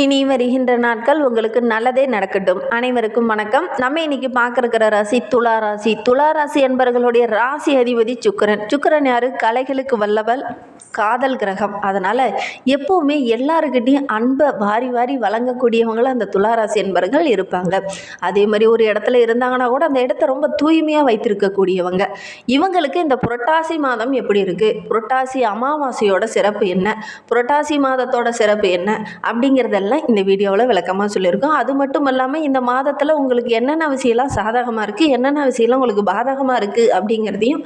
இனி வருகின்ற நாட்கள் உங்களுக்கு நல்லதே நடக்கட்டும். அனைவருக்கும் வணக்கம். நம்ம இன்னைக்கு பார்க்கறக்கிற ராசி துலா ராசி. துலா ராசி என்பவர்களுடைய ராசி அதிபதி சுக்கிரன். சுக்கரன் யாரு? கலைகளுக்கு வல்லவள் காதல் கிரகம். அதனால் எப்போவுமே எல்லாருக்கிட்டையும் அன்பை வாரி வாரி வழங்கக்கூடியவங்களும் அந்த துளாராசி என்பர்கள் என்பவர்கள் இருப்பாங்க. அதே மாதிரி ஒரு இடத்துல இருந்தாங்கன்னா கூட அந்த இடத்த ரொம்ப தூய்மையாக வைத்திருக்கக்கூடியவங்க. இவங்களுக்கு இந்த புரட்டாசி மாதம் எப்படி இருக்குது புரட்டாசி அமாவாசையோட சிறப்பு என்ன? புரட்டாசி மாதத்தோட சிறப்பு என்ன? அப்படிங்கிறத விஷயங்கள்லாம் இந்த வீடியோவில் விளக்கமாக சொல்லியிருக்கோம். அது மட்டும் இல்லாமல் இந்த மாதத்தில் உங்களுக்கு என்னென்ன விஷயம்லாம் சாதகமாக இருக்குது என்னென்ன விஷயம்லாம் உங்களுக்கு பாதகமாக இருக்குது அப்படிங்கிறதையும்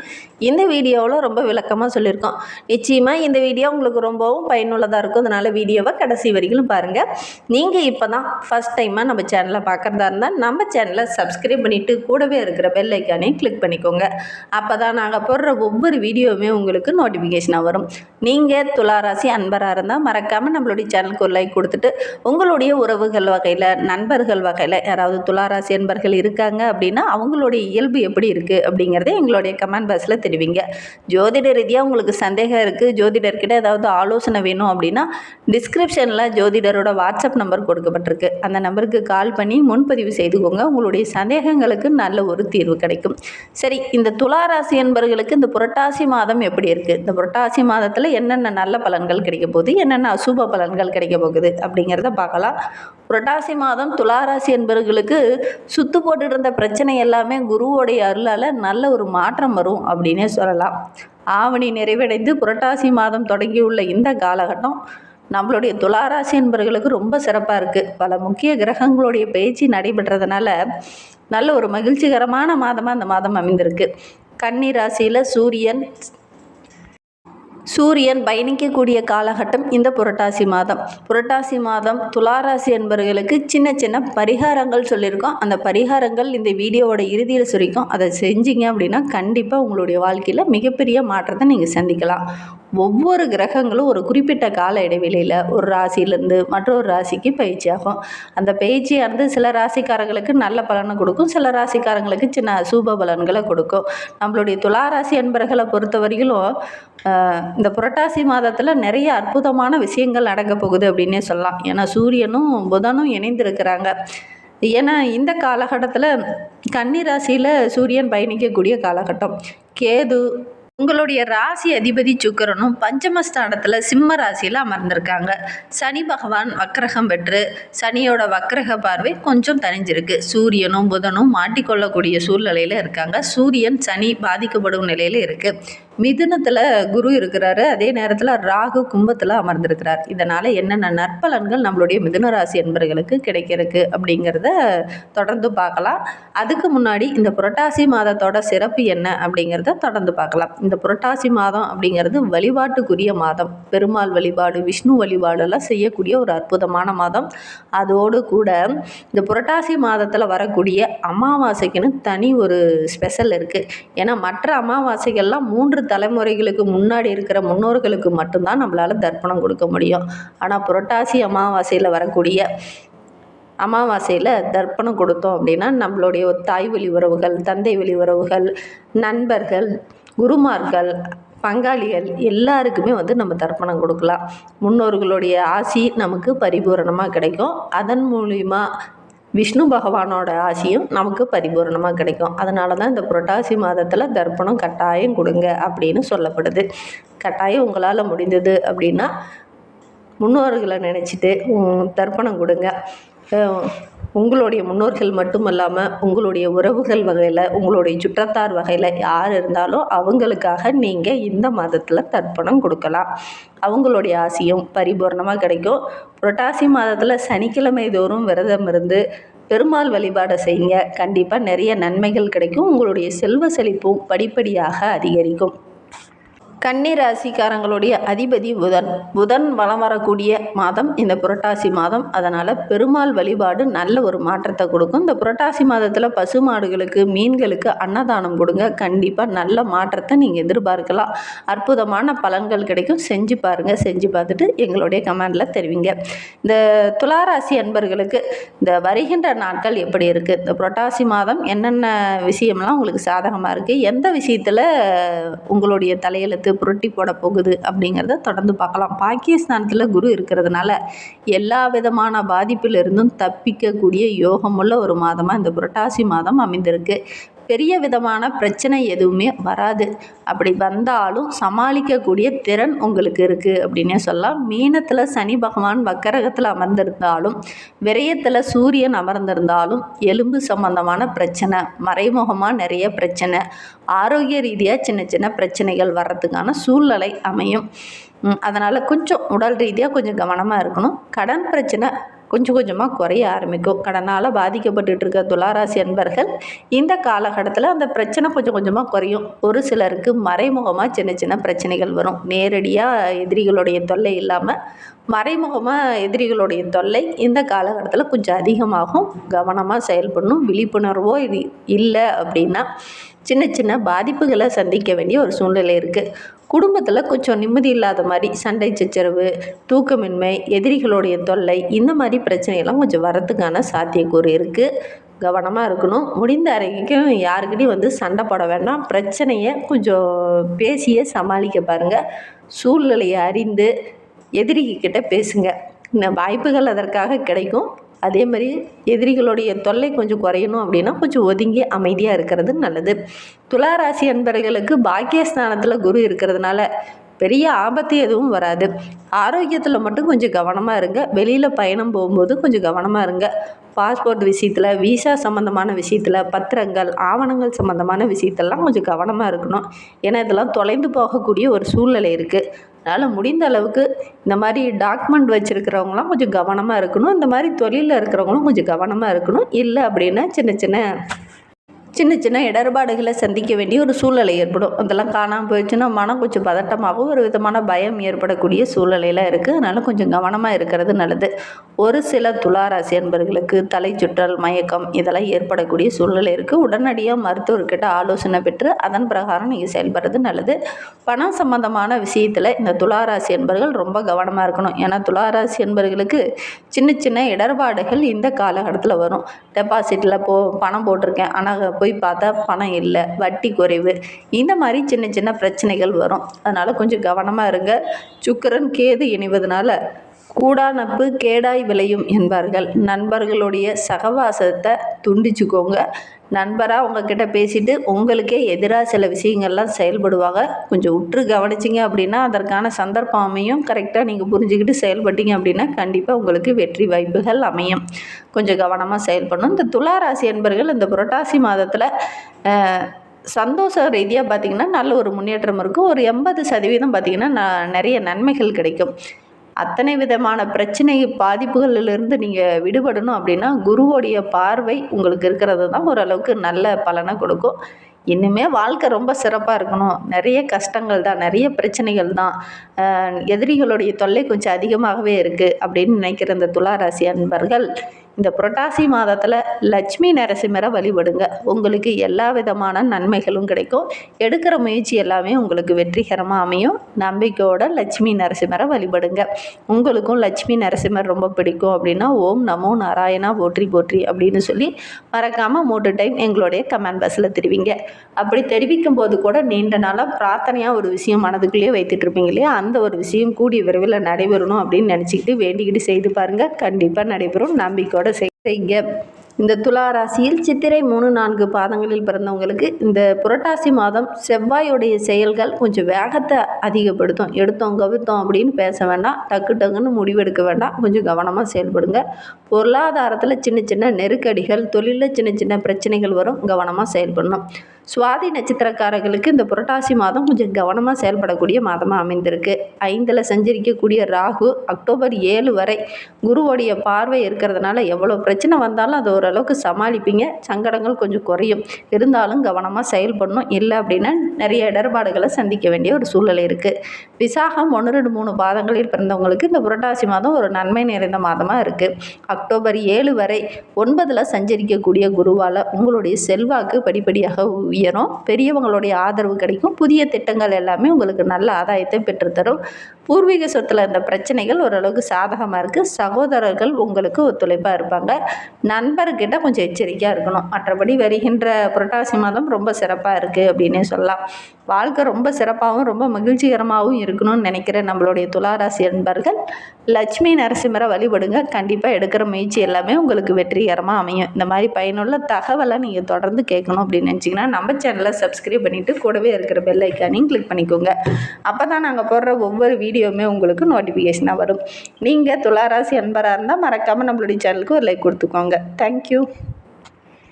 இந்த வீடியோவில் ரொம்ப விளக்கமாக சொல்லியிருக்கோம். நிச்சயமாக இந்த வீடியோ உங்களுக்கு ரொம்பவும் பயனுள்ளதாக இருக்கும். அதனால் வீடியோவை கடைசி வரைக்கும் பாருங்கள் நீங்கள் இப்போ தான் ஃபஸ்ட் டைமாக நம்ம சேனலை பார்க்குறதா இருந்தால் நம்ம சேனலை சப்ஸ்கிரைப் பண்ணிவிட்டு கூடவே இருக்கிற பெல் ஐக்கானையும் கிளிக் பண்ணிக்கோங்க. அப்போ தான் நாங்கள் போடுற ஒவ்வொரு வீடியோவுமே உங்களுக்கு நோட்டிஃபிகேஷனாக வரும். நீங்கள் துளாராசி அன்பராக இருந்தால் மறக்காமல் நம்மளுடைய சேனலுக்கு ஒரு லைக் கொடுத்துட்டு உங்களுடைய உறவுகள் வகையில் நண்பர்கள் வகையில் யாராவது துளாராசி அன்பர்கள் இருக்காங்க அப்படின்னா அவங்களுடைய இயல்பு எப்படி இருக்குது அப்படிங்கிறத எங்களுடைய கமெண்ட் பாக்ஸில் தெரிவிங்க. ஜோதிட ரீதியாக உங்களுக்கு சந்தேகம் இருக்குது ஜோதிடர்கிட்ட ஏதாவது ஆலோசனை வேணும் அப்படின்னா டிஸ்கிரிப்ஷனில் ஜோதிடரோட வாட்ஸ்அப் நம்பர் கொடுக்கப்பட்டிருக்கு. அந்த நம்பருக்கு கால் பண்ணி முன்பதிவு செய்துக்கோங்க. உங்களுடைய சந்தேகங்களுக்கு நல்ல ஒரு தீர்வு கிடைக்கும். சரி இந்த துளாராசி என்பர்களுக்கு இந்த புரட்டாசி மாதம் எப்படி இருக்குது இந்த புரட்டாசி மாதத்தில் என்னென்ன நல்ல பலன்கள் கிடைக்க போகுது? என்னென்ன அசுப பலன்கள் கிடைக்க போகுது அப்படிங்கிறத பார்க்கலாம். புரட்டாசி மாதம் துளாராசி என்பவர்களுக்கு சுத்து போட்டுட்டு இருந்த பிரச்சனை எல்லாமே குருவோடைய அருளால் நல்ல ஒரு மாற்றம் வரும் அப்படின்னே சொல்லலாம். ஆவணி நிறைவடைந்து புரட்டாசி மாதம் தொடங்கியுள்ள இந்த காலகட்டம் நம்மளுடைய துளாராசி என்பவர்களுக்கு ரொம்ப சிறப்பாக இருக்குது பல முக்கிய கிரகங்களுடைய பயிற்சி நடைபெற்றதுனால நல்ல ஒரு மகிழ்ச்சிகரமான மாதமாக அந்த மாதம் அமைந்திருக்கு. கன்னி ராசியில் சூரியன் சூரியன் பயணிக்கக்கூடிய காலகட்டம் இந்த புரட்டாசி மாதம். புரட்டாசி மாதம் துளாராசி என்பவர்களுக்கு சின்ன சின்ன பரிகாரங்கள் சொல்லியிருக்கோம். அந்த பரிகாரங்கள் இந்த வீடியோவோட இறுதியில் சொல்லியிருக்கோம் அதை செஞ்சீங்க அப்படின்னா கண்டிப்பாக உங்களுடைய வாழ்க்கையில் மிகப்பெரிய மாற்றத்தை நீங்கள் சந்திக்கலாம். ஒவ்வொரு கிரகங்களும் ஒரு குறிப்பிட்ட கால இடைவெளியில் ஒரு ராசியிலேருந்து மற்றொரு ராசிக்கு பயிற்சியாகும் அந்த பயிற்சியானது சில ராசிக்காரங்களுக்கு நல்ல பலனை கொடுக்கும் சில ராசிக்காரங்களுக்கு சின்ன அசூப பலன்களை கொடுக்கும். நம்மளுடைய துளாராசி என்பர்களை பொறுத்தவரையிலும் இந்த புரட்டாசி மாதத்தில் நிறைய அற்புதமான விஷயங்கள் நடக்க போகுது அப்படின்னே சொல்லலாம். ஏன்னா சூரியனும் புதனும் இணைந்திருக்கிறாங்க. ஏன்னா இந்த காலகட்டத்தில் கன்னி ராசியில் சூரியன் பயணிக்கக்கூடிய காலகட்டம். கேது உங்களுடைய ராசி அதிபதி சுக்கிரனும் பஞ்சமஸ்தானத்தில் சிம்ம ராசியில் அமர்ந்திருக்காங்க. சனி பகவான் வக்ரகம் பெற்று சனியோட வக்ரக பார்வை கொஞ்சம் தனிஞ்சிருக்கு சூரியனும் புதனும் மாட்டிக்கொள்ளக்கூடிய சூழ்நிலையில் இருக்காங்க. சூரியன் சனி பாதிக்கப்படும் நிலையில் இருக்குது மிதுனத்தில் குரு இருக்கிறாரு. அதே நேரத்தில் ராகு கும்பத்தில் அமர்ந்திருக்கிறார். இதனால் என்னென்ன நற்பலன்கள் நம்மளுடைய மிதுன ராசி என்பர்களுக்கு கிடைக்கிறதுக்கு அப்படிங்கிறத தொடர்ந்து பார்க்கலாம். அதுக்கு முன்னாடி இந்த புரட்டாசி மாதத்தோட சிறப்பு என்ன அப்படிங்கிறத தொடர்ந்து பார்க்கலாம். இந்த புரட்டாசி மாதம் அப்படிங்கிறது வழிபாட்டுக்குரிய மாதம். பெருமாள் வழிபாடு விஷ்ணு வழிபாடெல்லாம் செய்யக்கூடிய ஒரு அற்புதமான மாதம். அதோடு கூட இந்த புரட்டாசி மாதத்தில் வரக்கூடிய அமாவாசைக்குன்னு தனி ஒரு ஸ்பெஷல் இருக்குது ஏன்னா மற்ற அமாவாசைகள்லாம் மூன்று தலைமுறைகளுக்கு முன்னாடி இருக்கிற முன்னோர்களுக்கு மட்டும்தான் நம்மளால் தர்ப்பணம் கொடுக்க முடியும். ஆனால் புரட்டாசி அமாவாசையில் வரக்கூடிய அமாவாசையில் தர்ப்பணம் கொடுத்தோம் அப்படின்னா நம்மளுடைய தாய் வழி உறவுகள் தந்தை வழி உறவுகள் நண்பர்கள் குருமார்கள் பங்காளிகள் எல்லாருக்குமே வந்து நம்ம தர்ப்பணம் கொடுக்கலாம். முன்னோர்களுடைய ஆசி நமக்கு பரிபூரணமாக கிடைக்கும். அதன் மூலிமா விஷ்ணு பகவானோட ஆசியும் நமக்கு பரிபூர்ணமாக கிடைக்கும். அதனால தான் இந்த புரட்டாசி மாதத்தில் தர்ப்பணம் கட்டாயம் கொடுங்க அப்படின்னு சொல்லப்படுது. கட்டாயம் உங்களால் முடிந்தது அப்படின்னா முன்னோர்களை நினச்சிட்டு தர்ப்பணம் கொடுங்க. உங்களுடைய முன்னோர்கள் மட்டும் இல்லாமல் உங்களுடைய உறவுகள் வகையில் உங்களுடைய சுற்றத்தார் வகையில் யார் இருந்தாலும் அவங்களுக்காக நீங்கள் இந்த மாதத்தில் தர்ப்பணம் கொடுக்கலாம். அவங்களுடைய ஆசையும் பரிபூர்ணமாக கிடைக்கும். புரட்டாசி மாதத்தில் சனிக்கிழமை தோறும் விரதம் இருந்து பெருமாள் வழிபாடை செய்யுங்க. கண்டிப்பாக நிறைய நன்மைகள் கிடைக்கும். உங்களுடைய செல்வ செழிப்பும் படிப்படியாக அதிகரிக்கும். கன்னி ராசிக்காரங்களுடைய அதிபதி புதன். புதன் வளம் வரக்கூடிய மாதம் இந்த புரட்டாசி மாதம். அதனால் பெருமாள் வழிபாடு நல்ல ஒரு மாற்றத்தை கொடுக்கும். இந்த புரட்டாசி மாதத்தில் பசு மாடுகளுக்கு மீன்களுக்கு அன்னதானம் கொடுங்க. கண்டிப்பாக நல்ல மாற்றத்தை நீங்கள் எதிர்பார்க்கலாம். அற்புதமான பலன்கள் கிடைக்கும். செஞ்சு பாருங்கள் செஞ்சு பார்த்துட்டு எங்களுடைய கமெண்டில் தெரிவிங்க. இந்த துளாராசி அன்பர்களுக்கு இந்த வருகின்ற நாட்கள் எப்படி இருக்குது இந்த புரட்டாசி மாதம் என்னென்ன விஷயம்லாம் உங்களுக்கு சாதகமாக இருக்குது எந்த விஷயத்தில் உங்களுடைய தலையெழுத்து புரட்டி போட போகுது அப்படிங்கிறத தொடர்ந்து பார்க்கலாம். பாக்கியஸ்தானத்தில் குரு இருக்கிறதுனால எல்லா விதமான பாதிப்பிலிருந்தும் தப்பிக்கக்கூடிய யோகமுள்ள ஒரு மாதமாக இந்த புரட்டாசி மாதம் அமைந்திருக்கு. பெரிய விதமான பிரச்சனை எதுவுமே வராது. அப்படி வந்தாலும் சமாளிக்கக்கூடிய திறன் உங்களுக்கு இருக்குது அப்படின்னே சொல்லலாம். மீனத்தில் சனி பகவான் வக்கரகத்தில் அமர்ந்திருந்தாலும் விரயத்தில் சூரியன் அமர்ந்திருந்தாலும் எலும்பு சம்பந்தமான பிரச்சனை மறைமுகமாக நிறைய பிரச்சனை ஆரோக்கிய ரீதியாக சின்ன சின்ன பிரச்சனைகள் வர்றதுக்கான சூழ்நிலை அமையும். அதனால் கொஞ்சம் உடல் ரீதியாக கொஞ்சம் கவனமாக இருக்கணும். கடன் பிரச்சனை கொஞ்சம் கொஞ்சமாக குறைய ஆரம்பிக்கும். கடனால் பாதிக்கப்பட்டுட்டு இருக்க துளாராசி அன்பர்கள் இந்த காலகட்டத்தில் அந்த பிரச்சனை கொஞ்சம் கொஞ்சமாக குறையும். ஒரு சிலருக்கு மறைமுகமாக சின்ன சின்ன பிரச்சனைகள் வரும். நேரடியாக எதிரிகளுடைய தொல்லை இல்லாமல் மறைமுகமாக எதிரிகளுடைய தொல்லை இந்த காலகட்டத்தில் கொஞ்சம் அதிகமாகும். கவனமாக செயல்படணும். விழிப்புணர்வோ இது இல்லை அப்படின்னா சின்ன சின்ன பாதிப்புகளை சந்திக்க வேண்டிய ஒரு சூழ்நிலை இருக்குது குடும்பத்தில் கொஞ்சம் நிம்மதி இல்லாத மாதிரி சண்டை சச்சரவு தூக்கமின்மை எதிரிகளுடைய தொல்லை இந்த மாதிரி பிரச்சனையெல்லாம் கொஞ்சம் வரத்துக்கான சாத்தியக்கூறு இருக்குது கவனமாக இருக்கணும். முடிந்த வரைக்கும் யாருக்கிட்டையும் வந்து சண்டை போட வேண்டாம். பிரச்சனையை கொஞ்சம் பேசியே சமாளிக்க பாருங்கள் சூழ்நிலையை அறிந்து எதிரிகிட்ட பேசுங்க. இந்த வாய்ப்புகள் அதற்காக கிடைக்கும். அதே மாதிரி எதிரிகளுடைய தொல்லை கொஞ்சம் குறையணும் அப்படின்னா கொஞ்சம் ஒதுங்கி அமைதியாக இருக்கிறது நல்லது. துளாராசி அன்பர்களுக்கு பாக்கியஸ்தானத்தில் குரு இருக்கிறதுனால பெரிய ஆபத்து எதுவும் வராது. ஆரோக்கியத்தில் மட்டும் கொஞ்சம் கவனமாக இருங்க. வெளியில் பயணம் போகும்போது கொஞ்சம் கவனமாக இருங்க. பாஸ்போர்ட் விஷயத்தில் விசா சம்மந்தமான விஷயத்தில் பத்திரங்கள் ஆவணங்கள் சம்மந்தமான விஷயத்தெல்லாம் கொஞ்சம் கவனமாக இருக்கணும். ஏன்னா இதெல்லாம் தொலைந்து போகக்கூடிய ஒரு சூழ்நிலை இருக்குது அதனால் முடிந்த அளவுக்கு இந்த மாதிரி டாக்குமெண்ட் வச்சுருக்கிறவங்களாம் கொஞ்சம் கவனமாக இருக்கணும். இந்த மாதிரி தொழிலில் இருக்கிறவங்களும் கொஞ்சம் கவனமாக இருக்கணும். இல்லை அப்படின்னா சின்ன சின்ன சின்ன சின்ன இடர்பாடுகளை சந்திக்க வேண்டிய ஒரு சூழ்நிலை ஏற்படும். அதெல்லாம் காணாமல் போயிடுச்சுன்னா மனம் கொஞ்சம் பதட்டமாகவும் ஒரு விதமான பயம் ஏற்படக்கூடிய சூழ்நிலையெல்லாம் இருக்குது அதனால் கொஞ்சம் கவனமாக இருக்கிறது நல்லது. ஒரு சில துளாராசி அன்பர்களுக்கு தலை சுற்றல் மயக்கம் இதெல்லாம் ஏற்படக்கூடிய சூழ்நிலை இருக்குது உடனடியாக மருத்துவர்கிட்ட ஆலோசனை பெற்று அதன் பிரகாரம் நீங்கள் செயல்படுறது நல்லது. பணம் சம்பந்தமான விஷயத்தில் இந்த துளாராசி என்பர்கள் ரொம்ப கவனமாக இருக்கணும். ஏன்னா துளாராசி என்பர்களுக்கு சின்ன சின்ன இடர்பாடுகள் இந்த காலகட்டத்தில் வரும். டெபாசிட்டில் போ பணம் போட்டிருக்கேன். ஆனால் போய் பார்த்தா பணம் இல்லை வட்டி குறைவு. இந்த மாதிரி சின்ன சின்ன பிரச்சனைகள் வரும். அதனால் கொஞ்சம் கவனமாக இருங்க. சுக்கரன் கேது இணைவதனால கூடா நட்பு கேடாய் விளையும் என்பார்கள். நண்பர்களுடைய சகவாசத்தை துண்டிச்சுக்கோங்க. நண்பராக உங்ககிட்ட பேசிட்டு உங்களுக்கே எதிராக சில விஷயங்கள்லாம் செயல்படுவாங்க. கொஞ்சம் உற்று கவனிச்சிங்க அப்படின்னா அதற்கான சந்தர்ப்பம் அமையும் கரெக்டாக நீங்கள் புரிஞ்சுக்கிட்டு செயல்பட்டீங்க அப்படின்னா கண்டிப்பாக உங்களுக்கு வெற்றி வாய்ப்புகள் அமையும். கொஞ்சம் கவனமாக செயல்படணும். இந்த துளாராசி என்பர்கள் இந்த புரட்டாசி மாதத்தில் சந்தோஷ ரீதியாக பார்த்திங்கன்னா நல்ல ஒரு முன்னேற்றம் இருக்கும். ஒரு எண்பது சதவீதம் பார்த்திங்கன்னா நிறைய நன்மைகள் கிடைக்கும். அத்தனை விதமான பிரச்சனை பாதிப்புகளிலிருந்து நீங்கள் விடுபடணும் அப்படின்னா குருவோடைய பார்வை உங்களுக்கு இருக்கிறது தான் ஓரளவுக்கு நல்ல பலனை கொடுக்கும். இன்னுமே வாழ்க்கை ரொம்ப சிறப்பாக இருக்கணும். நிறைய கஷ்டங்கள் தான் நிறைய பிரச்சனைகள் தான். எதிரிகளுடைய தொல்லை கொஞ்சம் அதிகமாகவே இருக்குது அப்படின்னு நினைக்கிற இந்த துளாராசி அன்பர்கள் இந்த புரட்டாசி மாதத்தில் லட்சுமி நரசிம்மரை வழிபடுங்க. உங்களுக்கு எல்லா விதமான நன்மைகளும் கிடைக்கும். எடுக்கிற முயற்சி எல்லாமே உங்களுக்கு வெற்றிகரமாக அமையும். நம்பிக்கையோட லட்சுமி நரசிம்மரை வழிபடுங்க. உங்களுக்கும் லட்சுமி நரசிம்மர் ரொம்ப பிடிக்கும் அப்படின்னா ஓம் நமோ நாராயணா போற்றி போற்றி அப்படின்னு சொல்லி மறக்காமல் மூன்று டைம் எங்களுடைய கமெண்ட் பாக்ஸில் தெரிவிங்க. அப்படி தெரிவிக்கும் போது கூட நீண்ட நாளாக பிரார்த்தனையாக ஒரு விஷயம் மனதுக்குள்ளேயே வைத்துட்டு இருப்பீங்க இல்லையா? அந்த ஒரு விஷயம் கூடிய விரைவில் நடைபெறணும் அப்படின்னு நினச்சிக்கிட்டு வேண்டிக்கிட்டு செய்து பாருங்கள் கண்டிப்பாக நடைபெறும். நம்பிக்கையோட செய்க இந்த துலா ராசியில் சித்திரை மூணு நான்கு பாதங்களில் பிறந்தவங்களுக்கு இந்த புரட்டாசி மாதம் செவ்வாயுடைய செயல்கள் கொஞ்சம் வேகத்தை அதிகப்படுத்தும். எடுத்தோம் கவித்தோம் அப்படின்னு பேச வேண்டாம். டக்கு டக்குன்னு முடிவெடுக்க வேண்டாம். கொஞ்சம் கவனமாக செயல்படுங்க. பொருளாதாரத்தில் சின்ன சின்ன நெருக்கடிகள் தொழிலில் சின்ன சின்ன பிரச்சனைகள் வரும். கவனமாக செயல்படணும். சுவாதி நட்சத்திரக்காரர்களுக்கு இந்த புரட்டாசி மாதம் கொஞ்சம் கவனமாக செயல்படக்கூடிய மாதமாக அமைந்திருக்கு. ஐந்தில் சஞ்சரிக்கக்கூடிய ராகு அக்டோபர் ஏழு வரை குருவோடைய பார்வை இருக்கிறதுனால எவ்வளோ பிரச்சனை வந்தாலும் அது ஓரளவுக்கு சமாளிப்பீங்க. சங்கடங்கள் கொஞ்சம் குறையும். இருந்தாலும் கவனமாக செயல்படணும். இல்லை அப்படின்னா நிறைய இடர்பாடுகளை சந்திக்க வேண்டிய ஒரு சூழ்நிலை இருக்குது விசாகம் ஒன்று ரெண்டு மூணு பாதங்களில் பிறந்தவங்களுக்கு இந்த புரட்டாசி மாதம் ஒரு நன்மை நிறைந்த மாதமாக இருக்குது அக்டோபர் ஏழு வரை ஒன்பதில் சஞ்சரிக்கக்கூடிய குருவால் உங்களுடைய செல்வாக்கு படிப்படியாக உயரும். பெரியவங்களுடைய ஆதரவு கிடைக்கும். புதிய திட்டங்கள் எல்லாமே உங்களுக்கு நல்ல ஆதாயத்தை பெற்றுத்தரும். பூர்வீக சொத்தில் இந்த பிரச்சனைகள் ஓரளவுக்கு சாதகமாக இருக்குது சகோதரர்கள் உங்களுக்கு ஒத்துழைப்பாக இருப்பாங்க. நண்பர்கிட்ட கொஞ்சம் எச்சரிக்கையாக இருக்கணும். மற்றபடி வருகின்ற புரட்டாசி மாதம் ரொம்ப சிறப்பாக இருக்குது அப்படின்னே சொல்லலாம். வாழ்க்கை ரொம்ப சிறப்பாகவும் ரொம்ப மகிழ்ச்சிகரமாகவும் இருக்கணும்னு நினைக்கிற நம்மளுடைய துளாராசி அன்பர்கள் லட்சுமி நரசிம்மரை வழிபடுங்க. கண்டிப்பாக எடுக்கிற முயற்சி எல்லாமே உங்களுக்கு வெற்றிகரமாக அமையும். இந்த மாதிரி பயனுள்ள தகவலை நீங்கள் தொடர்ந்து கேட்கணும் அப்படின்னு நினச்சிங்கன்னா நம்ம சேனலை சப்ஸ்கிரைப் பண்ணிவிட்டு கூடவே இருக்கிற பெல் ஐக்கானையும் கிளிக் பண்ணிக்கோங்க. அப்போ தான் நாங்கள் போடுற ஒவ்வொரு வீடியோவுமே உங்களுக்கு நோட்டிஃபிகேஷனாக வரும். நீங்கள் துளாராசி அன்பராக இருந்தால் மறக்காமல் நம்மளுடைய சேனலுக்கு ஒரு லைக் கொடுத்துக்கோங்க. தேங்க்யூ